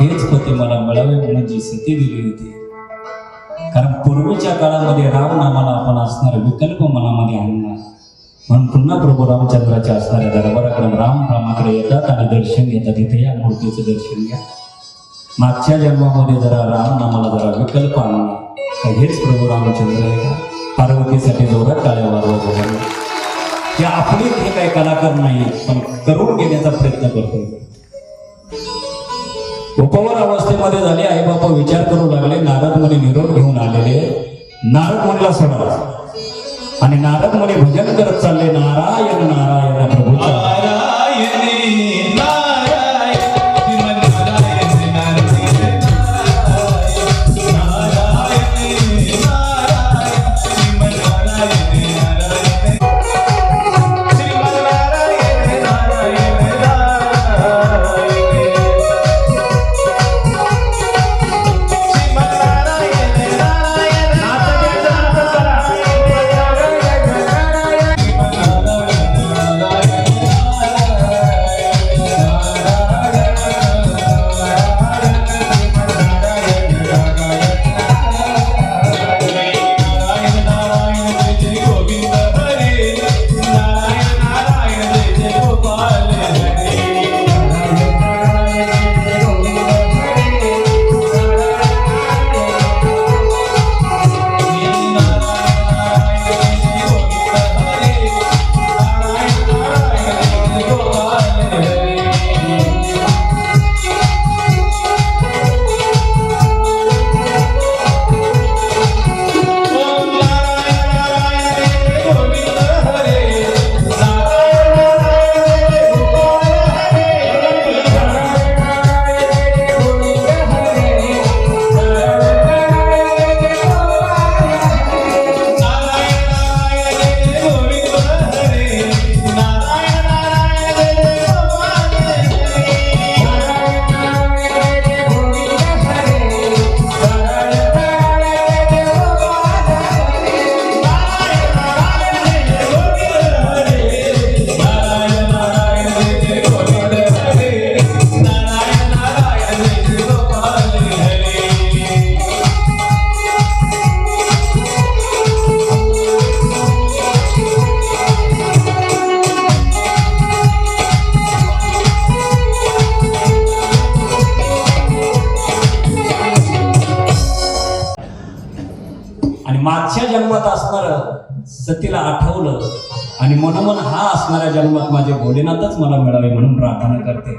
हेच पती मला मिळावे म्हणून जी सती दिली होती. कारण पूर्वीच्या काळामध्ये राम नामाला आपण असणार विकल्प मनामध्ये आणणार. म्हणून पुन्हा प्रभू रामचंद्राच्या असणाऱ्या दरबाराकडे राम रामाकडे येतात आणि दर्शन घेतात. इथे या मूर्तीचं दर्शन घ्या. मागच्या जन्मामध्ये जरा राम नामाला जरा विकल्प आणला तर हेच प्रभू रामचंद्र आहे का? पार्वतीसाठी जोरात टाळ्या वाजवत होते ते हे काही कलाकार नाही पण करून घेण्याचा प्रयत्न करतो उपवर अवस्थेमध्ये झाले आई बाबा विचार करू लागले नारद मुनी निरोप घेऊन आलेले. नारद मुनीला सोडा. आणि नारद मुनी भजन करत चालले नारायण नारायण प्रभूचा जन्मात असणार सतीला आठवलं आणि मनोमन हा असणाऱ्या जन्मात माझे भोलेनाथच मला मिळावे म्हणून प्रार्थना करते.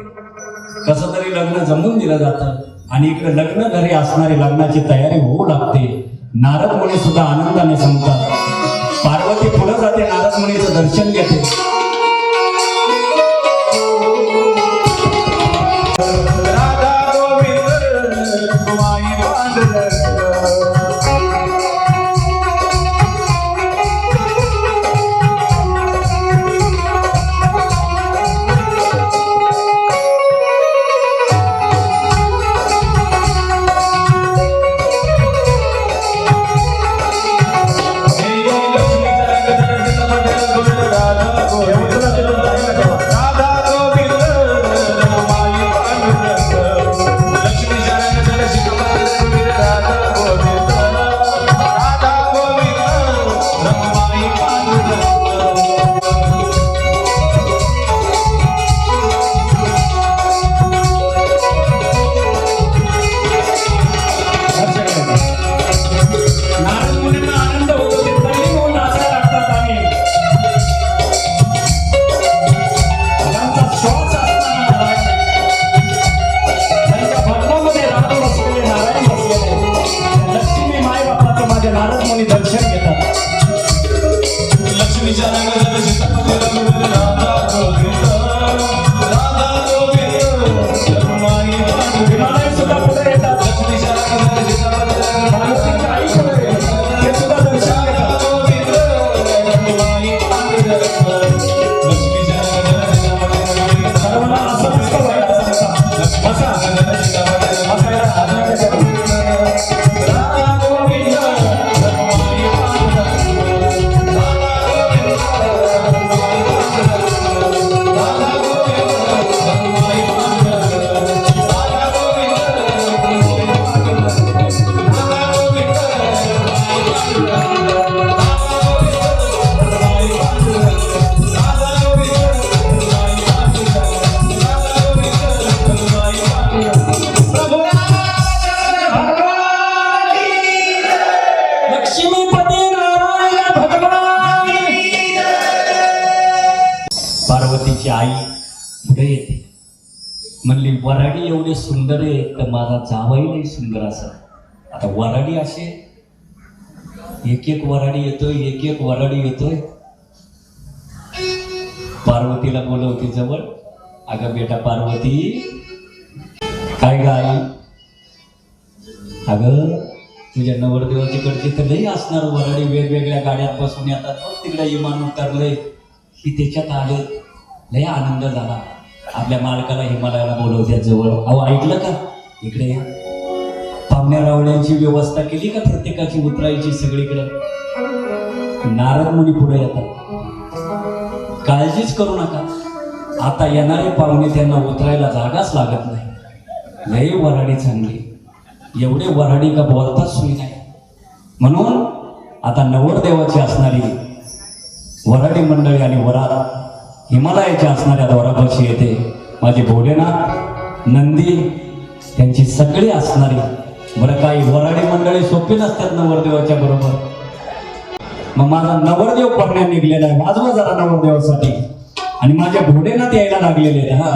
कसं तरी लग्न जमून दिलं जातं आणि इकडे लग्न घरी असणारी लग्नाची तयारी होऊ लागते. नारद मुनी सुद्धा आनंदाने सांगतात. पार्वती पुढे जाते नारद मुनीचं दर्शन घेते. बापाचं माझे माझी आई पुढे येते. म्हणली वराडी एवढी सुंदर आहे तर माझा जावाही नाही सुंदर असा. आता वराडी असे एक एक वराडी येतोय एक एक वराडी येतोय. पार्वतीला बोलवते जवळ. अगं बेटा पार्वती काय गाई अगं तुझ्या नवरदेवाच्याकडची तर लई असणार वराडी. वेगवेगळ्या गाड्यात बसून येतात तिकडे इमान उतरलंय. की त्याच्यात आले. लय आनंद झाला. आपल्या मालकाला हिमालयाला बोलवत्या जवळ. अहो ऐकलं का? इकडे या. पाहुण्या रावड्यांची व्यवस्था केली का प्रत्येकाची उतरायची सगळीकडे? नारद मुनी पुढे येतात. काळजीच करू नका. आता येणारे पाहुणे त्यांना उतरायला जागाच लागत नाही. लय वराडी चांगली. एवढे वराडी का बोलताच सोयी नाही. म्हणून आता नवरदेवाची असणारी वराडी मंडळी आणि वरात हिमालयाच्या असणाऱ्या द्वारापाशी येते. माझे भोलेनाथ नंदी त्यांची सगळी असणारी बरं काही वराडी मंडळी सोपी नसतात नवरदेवाच्या बरोबर. मग माझा नवरदेव पडण्या निघलेला आहे. वाजवा जरा नवरदेवासाठी. आणि माझ्या भोलेनाथ यायला लागलेले आहेत, हा.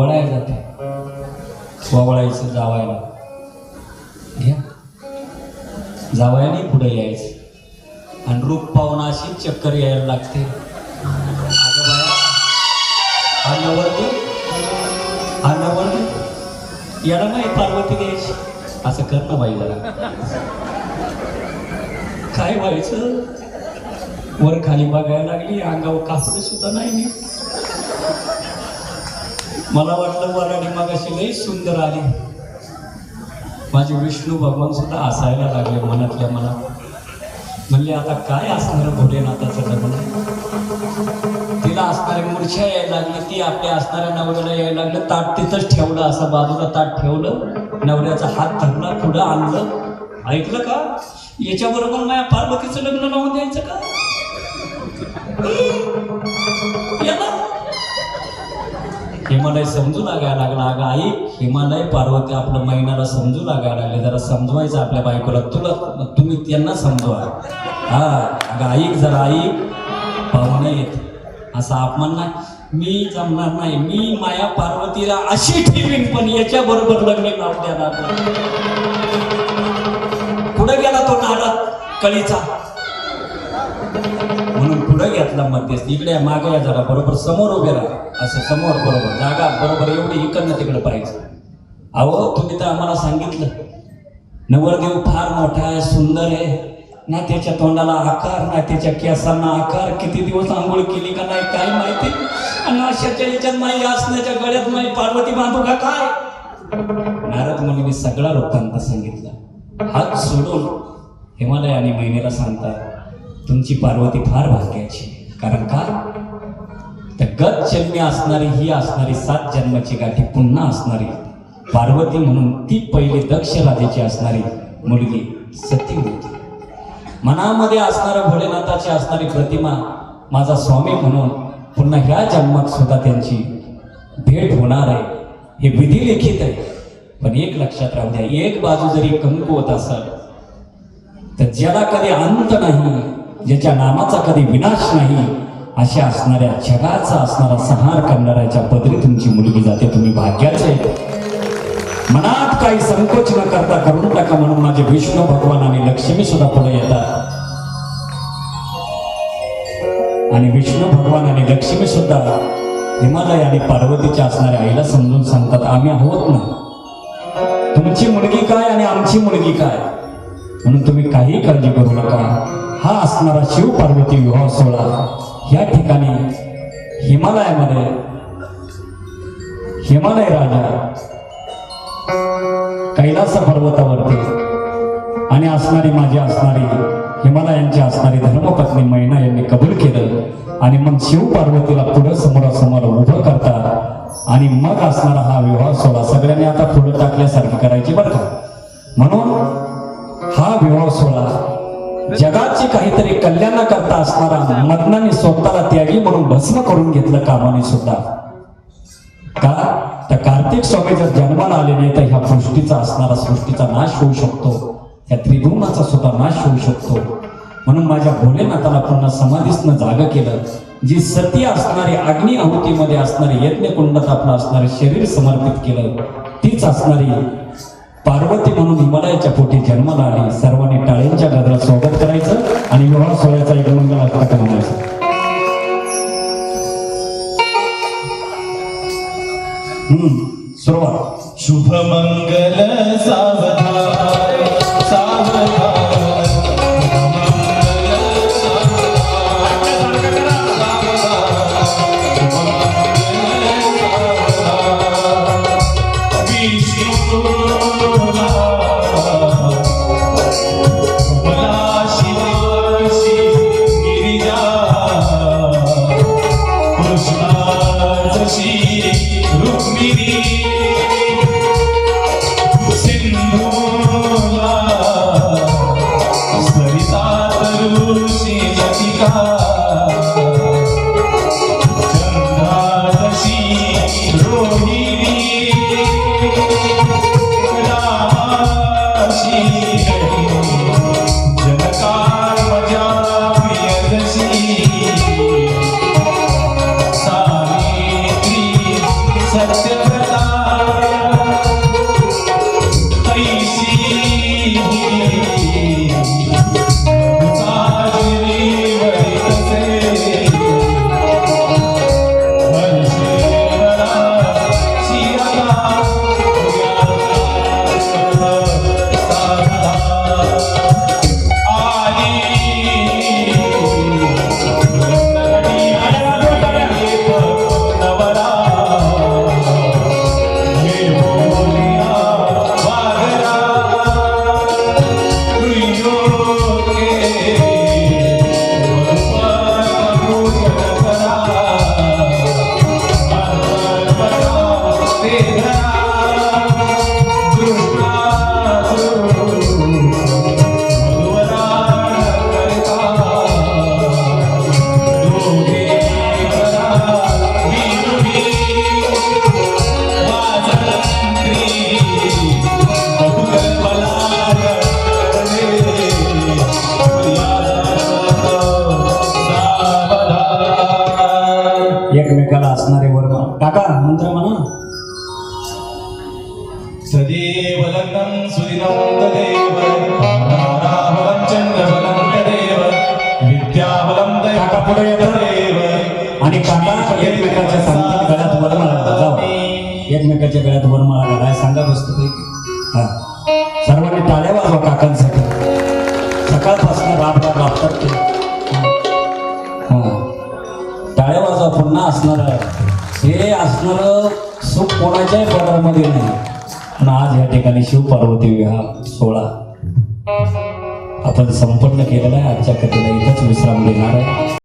वळायला जाते. ववळायचं जावायला. घ्या. जावयाने पुढे यायचं. आणि रूप पाहून अशी चक्कर यायला लागते. अगं बाया हा याला नाही पार्वती द्यायची असं कर ना बाई जरा. काय व्हायचं? वर खाली बघायला लागली अंगावर कापड सुद्धा नाही मी मला वाटलं वराडी मगाशी लई सुंदर आली. माझे विष्णू भगवान सुद्धा असायला लागले मनातल्या मनात. म्हणले आता काय असणार भोलेनाथाचं लग्न? तिला असणारी मूर्छा यायला लागली ती आपल्या असणाऱ्या नवऱ्याला यायला लागलं. ताट तिथंच ठेवलं असं बाजूला ताट ठेवलं. नवऱ्याचा हात धरला पुढं आणलं. ऐकलं का? याच्याबरोबर माझ्या पार्वतीचं लग्न लावून द्यायचं का? हिमालय समजू लागायला लागला. अगं आई हिमालय पार्वती आपलं महिन्याला समजू लागायला लागले. जरा समजवायचं आपल्या बायकोला. तुला तुम्ही त्यांना समजवा. हा अगं आई जरा आई पाहुणे येत. असा अपमान नाही. मी जमणार नाही. मी माया पार्वतीला अशी ठेवीन पण याच्या बरोबर लग्न लावून देणार कुठं पुढे गेला तो नारद? कळीचा. म्हणून पुढं घेतला मध्यस्थ. इकडे मागे या जरा बरोबर समोर उभे राहा. असं समोर बरोबर. जागा बरोबर एवढी इकडनं तिकडं पाहिजे अहो तुम्ही तर आम्हाला सांगितलं. नवरदेव फार मोठा आहे सुंदर आहे. ना त्याच्या तोंडाला आकार ना त्याच्या केसांना आकार. किती दिवस आंघोळ केली का नाही काय माहिती? आणि अशाच्या याच्यात माई असण्याच्या गळ्यात माई पार्वती बांधू का काय? नारद मुनीने सगळा वृत्तांत सांगितला. हात सोडून हिमालय आणि महिनेला सांगतात तुमची पार्वती फार भाग्याची कारण का? तर गत जन्मी असणारी ही असणारी सात जन्माची गाठी पुन्हा असणारी पार्वती म्हणून ती पहिली दक्ष राजाची असणारी मुलगी सती होती. मनामध्ये असणारा भोलेनाथाची असणारी प्रतिमा माझा स्वामी म्हणून पुन्हा ह्या जन्मात सुद्धा त्यांची भेट होणार आहे. हे विधी लिखित आहे. पण एक लक्षात राहू द्या एक बाजू जरी कमकुवत असेल तर ज्याला कधी अंत नाही ज्याच्या नामाचा कधी विनाश नाही अशा असणाऱ्या जगाचा असणारा संहार करणाऱ्याच्या पदरी तुमची मुलगी जाते तुम्ही भाग्याचे मनात काही संकोच न करता करून टाका म्हणून माझे विष्णू भगवान आणि लक्ष्मी सुद्धा पुढे येतात. आणि विष्णू भगवान आणि लक्ष्मी सुद्धा हिमालय आणि पार्वतीच्या असणाऱ्या आईला समजून सांगतात आम्ही आहोत ना. तुमची मुलगी काय आणि आमची मुलगी काय? म्हणून तुम्ही काही काळजी करू नका. हा असणारा शिव पार्वती विवाह सोहळा या ठिकाणी हिमालयामध्ये हिमालय राजा कैलास पर्वतावरती आणि असणारी माझी असणारी हिमालयांची असणारी धर्मपत्नी मैना यांनी कबूल केलं आणि मग शिव पार्वतीला पुढं समोरासमोर उभं करतात आणि मग असणारा हा विवाह सोहळा सगळ्यांनी आता पुढं टाकल्यासारखी करायची बरं का? म्हणून हा विवाह सोहळा जगाची काहीतरी कल्याणा करता असणारा मदनाने स्वतःला त्यागी म्हणून भस्म करून घेतलं कामाने सुद्धा. का? तर कार्तिक स्वामी जर जन्माला आले नाही तर ह्या सृष्टीचा असणारा सृष्टीचा नाश होऊ शकतो. त्या त्रिभुवनाचा सुद्धा नाश होऊ शकतो. म्हणून माझ्या भोलेनाथाला पुन्हा समाधीसनं जाग केलं. जी सती असणारी अग्नी आहुतीमध्ये असणारे यज्ञकुंडात आपलं असणारे शरीर समर्पित केलं. तीच असणारी पार्वती म्हणून हिमालयाच्या पोटी जन्माला आली. सर्वांनी टाळ्यांच्या गजरात स्वागत करायचं आणि विवाह सोहळ्याचा काका पुढे येतो. तदेव आणि काका एकमेकाच्या सांगतात गळ्यात वरमाळा जाऊ एकमेकाच्या गळ्यात वरमाळा घालाय सांगा बसतो पैकी. हा. सर्वांनी टाळ्या वाजवा काकांसाठी. सकाळपासून राब राब राबतात ते हा. टाळ्या वाजवा. पुन्हा असणार हे असणार सुख कोणाच्याही पदरामध्ये नाही. पण आज या ठिकाणी शिवपार्वती विवाह सोहळा. आपण संपन्न केलेला आहे आजच्या कथेला इथंच विश्राम देणार आहे